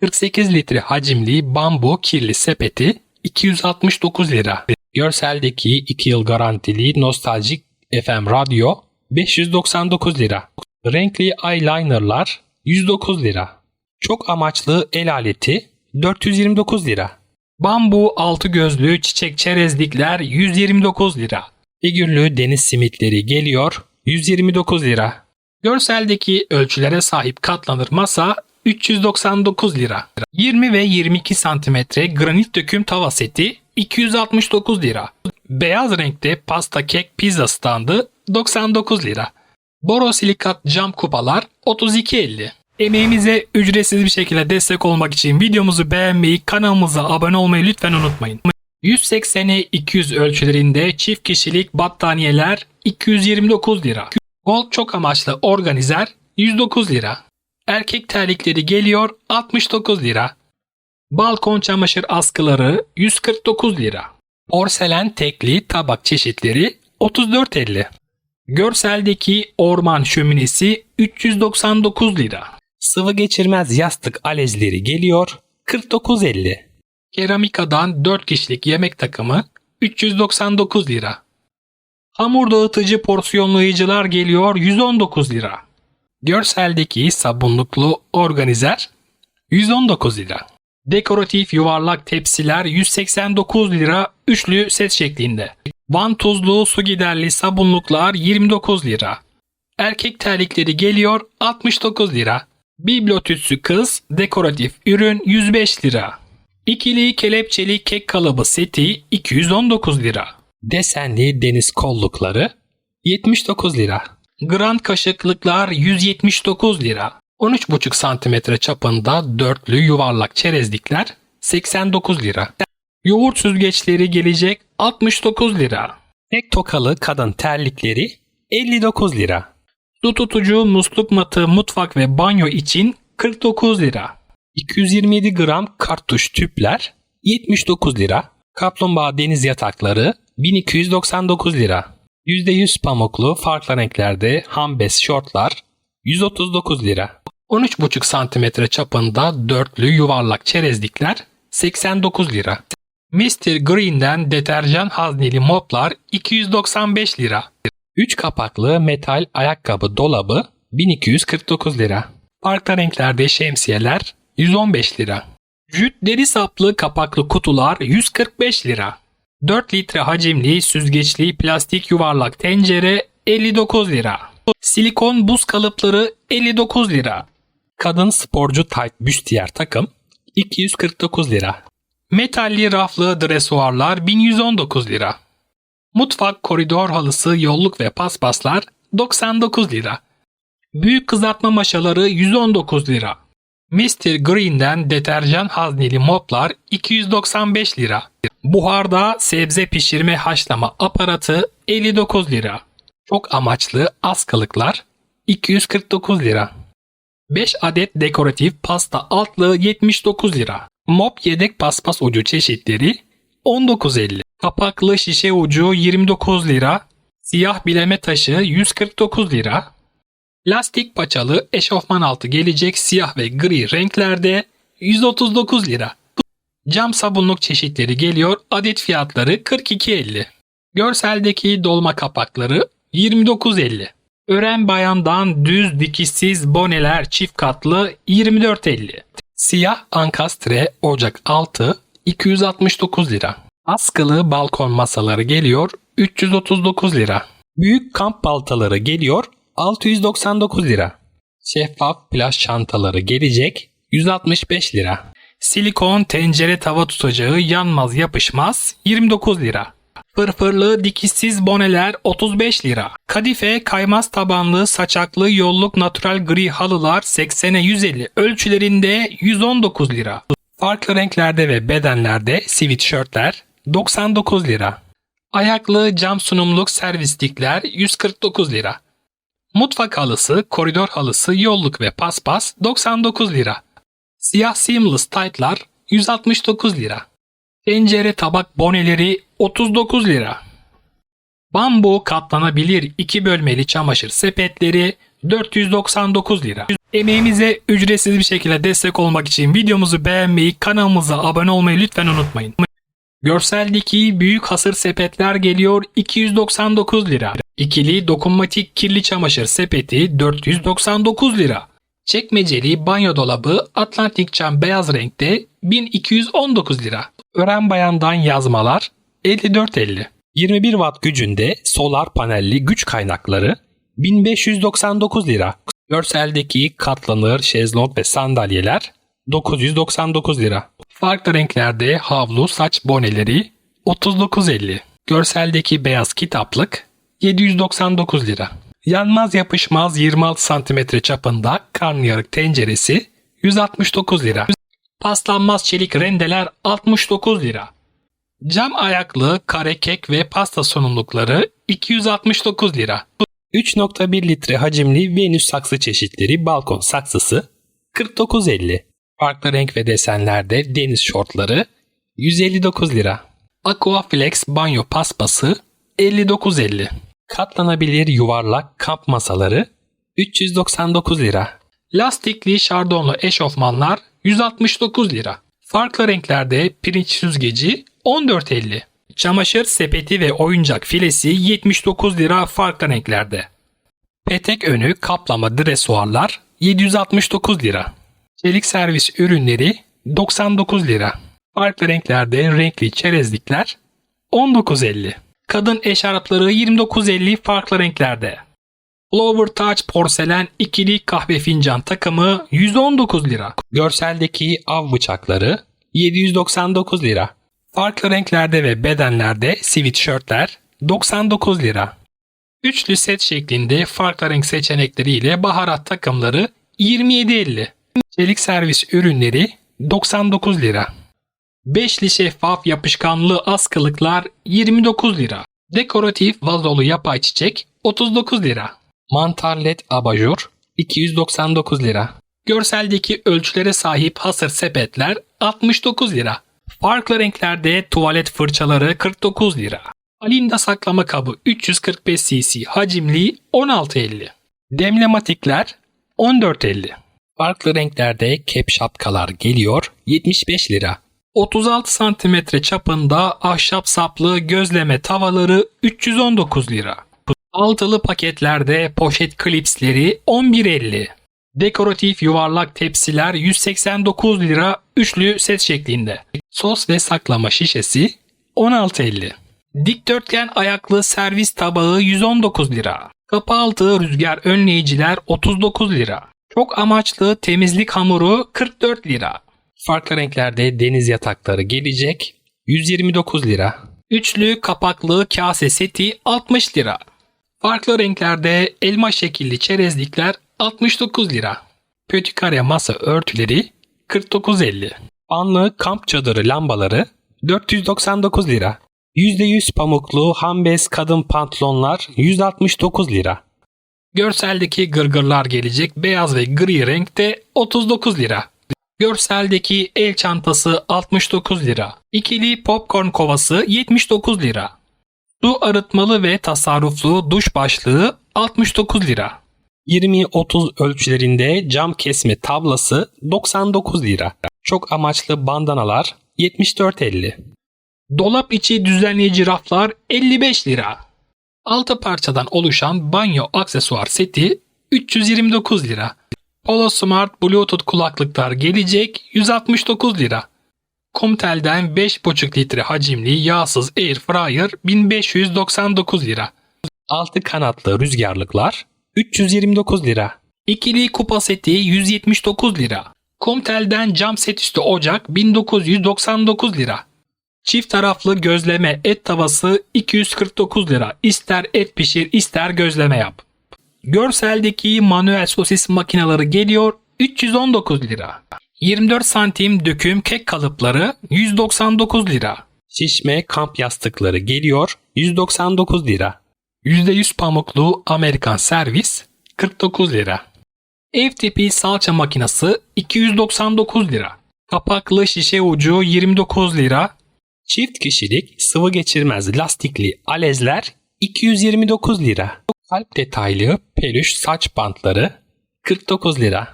48 litre hacimli bambu kirli sepeti 269 lira. Görseldeki 2 yıl garantili nostaljik FM radyo 599 lira. Renkli eyelinerlar 109 lira. Çok amaçlı el aleti 429 lira. Bambu altı gözlü çiçek çerezlikler 129 lira. Figürlü deniz simitleri geliyor 129 lira. Görseldeki ölçülere sahip katlanır masa 399 lira. 20 ve 22 santimetre granit döküm tava seti 269 lira. Beyaz renkte pasta kek pizza standı 99 lira. Borosilikat cam kupalar 32.50. Emeğimize ücretsiz bir şekilde destek olmak için videomuzu beğenmeyi, kanalımıza abone olmayı lütfen unutmayın. 180'e 200 ölçülerinde çift kişilik battaniyeler 229 lira. Gold çok amaçlı organizer 109 lira. Erkek terlikleri geliyor 69 lira. Balkon çamaşır askıları 149 lira. Porselen tekli tabak çeşitleri 34.50. Görseldeki orman şöminesi 399 lira. Sıvı geçirmez yastık alezleri geliyor 49.50. Keramikadan 4 kişilik yemek takımı 399 lira. Hamur dağıtıcı porsiyonlayıcılar geliyor 119 lira. Görseldeki sabunluklu organizer 119 lira. Dekoratif yuvarlak tepsiler 189 lira üçlü set şeklinde. Vantuzlu su giderli sabunluklar 29 lira. Erkek terlikleri geliyor 69 lira. Bibliotütsü kız dekoratif ürün 105 lira. İkili kelepçeli kek kalıbı seti 219 lira. Desenli deniz kollukları 79 lira. Grand kaşıklıklar 179 lira. 13,5 santimetre çapında dörtlü yuvarlak çerezlikler 89 lira. Yoğurt süzgeçleri gelecek 69 lira. Tek tokalı kadın terlikleri 59 lira. Su tutucu musluk matı mutfak ve banyo için 49 lira. 227 gram kartuş tüpler 79 lira. Kaplumbağa deniz yatakları 1299 lira. %100 pamuklu farklı renklerde hambes şortlar 139 lira. 13,5 santimetre çapında dörtlü yuvarlak çerezlikler 89 lira. Mr. Green'den deterjan hazneli moplar 295 lira. 3 kapaklı metal ayakkabı dolabı 1249 lira. Farklı renklerde şemsiyeler 115 lira. Jüt deri saplı kapaklı kutular 145 lira. 4 litre hacimli süzgeçli plastik yuvarlak tencere 59 lira. Silikon buz kalıpları 59 lira. Kadın sporcu tight büstiyer takım 249 lira. Metalli raflı dresuarlar 1119 lira. Mutfak koridor halısı yolluk ve paspaslar 99 lira. Büyük kızartma maşaları 119 lira. Mr. Green'den deterjan hazneli moplar 295 lira. Buharda sebze pişirme haşlama aparatı 59 lira. Çok amaçlı askılıklar 249 lira. 5 adet dekoratif pasta altlığı 79 lira. Mop yedek paspas ucu çeşitleri 19.50. Kapaklı şişe ucu 29 lira. Siyah bileme taşı 149 lira. Lastik paçalı eşofman altı gelecek siyah ve gri renklerde 139 lira. Cam sabunluk çeşitleri geliyor. Adet fiyatları 42.50. Görseldeki dolma kapakları 29.50. Ören bayandan düz dikişsiz boneler çift katlı 24.50. Siyah ankastre ocak altı 269 lira. Askılı balkon masaları geliyor 339 lira. Büyük kamp baltaları geliyor 699 lira. Şeffaf plaj çantaları gelecek 165 lira. Silikon tencere tava tutacağı yanmaz yapışmaz 29 lira. Fırfırlı dikişsiz boneler 35 lira. Kadife kaymaz tabanlı saçaklı yolluk natural gri halılar 80'e 150 ölçülerinde 119 lira. Farklı renklerde ve bedenlerde sweatshirtler 99 lira. Ayaklı cam sunumluk servislikler 149 lira. Mutfak halısı, koridor halısı, yolluk ve paspas 99 lira. Siyah seamless tight'lar 169 lira. Tencere tabak boneleri 39 lira. Bambu katlanabilir iki bölmeli çamaşır sepetleri 499 lira. Emeğimize ücretsiz bir şekilde destek olmak için videomuzu beğenmeyi, kanalımıza abone olmayı lütfen unutmayın. Görseldeki büyük hasır sepetler geliyor 299 lira. İkili dokunmatik kirli çamaşır sepeti 499 lira. Çekmeceli banyo dolabı Atlantik cam beyaz renkte 1219 lira. Ören bayandan yazmalar 54.50. 21 watt gücünde solar panelli güç kaynakları 1599 lira. Görseldeki katlanır şezlong ve sandalyeler 999 lira. Farklı renklerde havlu saç boneleri 39.50. Görseldeki beyaz kitaplık 799 lira. Yanmaz yapışmaz 26 cm çapında karnıyarık tenceresi 169 lira. Paslanmaz çelik rendeler 69 lira. Cam ayaklı kare kek ve pasta sunumlukları 269 lira. 3.1 litre hacimli Venüs saksı çeşitleri balkon saksısı 49.50. Farklı renk ve desenlerde deniz şortları 159 lira. Aquaflex banyo paspası 59.50. Katlanabilir yuvarlak kamp masaları 399 lira. Lastikli şardonlu eşofmanlar 169 lira. Farklı renklerde pirinç süzgeci 14.50. Çamaşır sepeti ve oyuncak filesi 79 lira farklı renklerde. Petek önü kaplama dresuarlar 769 lira. Çelik servis ürünleri 99 lira. Farklı renklerde renkli çerezlikler 19.50. Kadın eşarpları 29.50 farklı renklerde. Lower Touch porselen ikili kahve fincan takımı 119 lira. Görseldeki av bıçakları 799 lira. Farklı renklerde ve bedenlerde sweatshirtler 99 lira. Üçlü set şeklinde farklı renk seçenekleriyle baharat takımları 27.50. Çelik servis ürünleri 99 lira. Beşli şeffaf yapışkanlı askılıklar 29 lira. Dekoratif vazolu yapay çiçek 39 lira. Mantar led abajur 299 lira. Görseldeki ölçülere sahip hasır sepetler 69 lira. Farklı renklerde tuvalet fırçaları 49 lira. Alinda saklama kabı 345 cc hacimli 16.50. Demlematikler 14.50. Farklı renklerde kep şapkalar geliyor 75 lira. 36 cm çapında ahşap saplı gözleme tavaları 319 lira. Altılı paketlerde poşet klipsleri 11.50. Dekoratif yuvarlak tepsiler 189 lira üçlü set şeklinde. Sos ve saklama şişesi 16.50. Dikdörtgen ayaklı servis tabağı 119 lira. Kapı altı rüzgar önleyiciler 39 lira. Çok amaçlı temizlik hamuru 44 lira. Farklı renklerde deniz yatakları gelecek 129 lira. Üçlü kapaklı kase seti 60 lira. Farklı renklerde elma şekilli çerezlikler 69 lira. Pötikare masa örtüleri 49.50. Anlı kamp çadırı lambaları 499 lira. %100 pamuklu hambez kadın pantolonlar 169 lira. Görseldeki gırgırlar gelecek beyaz ve gri renkte 39 lira. Görseldeki el çantası 69 lira. İkili popcorn kovası 79 lira. Su arıtmalı ve tasarruflu duş başlığı 69 lira. 20-30 ölçülerinde cam kesme tablası 99 lira. Çok amaçlı bandanalar 74.50. Dolap içi düzenleyici raflar 55 lira. 6 parçadan oluşan banyo aksesuar seti 329 lira. Polo Smart Bluetooth kulaklıklar gelecek 169 lira. Comtel'den 5,5 litre hacimli yağsız air fryer 1599 lira. 6 kanatlı rüzgarlıklar 329 lira. İkili kupa seti 179 lira. Comtel'den cam set üstü ocak 1999 lira. Çift taraflı gözleme et tavası 249 lira. İster et pişir ister gözleme yap. Görseldeki manuel sosis makineleri geliyor 319 lira. 24 santim döküm kek kalıpları 199 lira. Şişme kamp yastıkları geliyor 199 lira. %100 pamuklu Amerikan servis 49 lira. Ev tipi salça makinesi 299 lira. Kapaklı şişe ucu 29 lira. Çift kişilik sıvı geçirmez lastikli alezler 229 lira. Kalp detaylı peluş saç bantları 49 lira.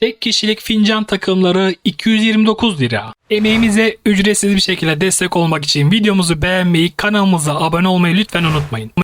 Tek kişilik fincan takımları 229 lira. Emeğimize ücretsiz bir şekilde destek olmak için videomuzu beğenmeyi, kanalımıza abone olmayı lütfen unutmayın.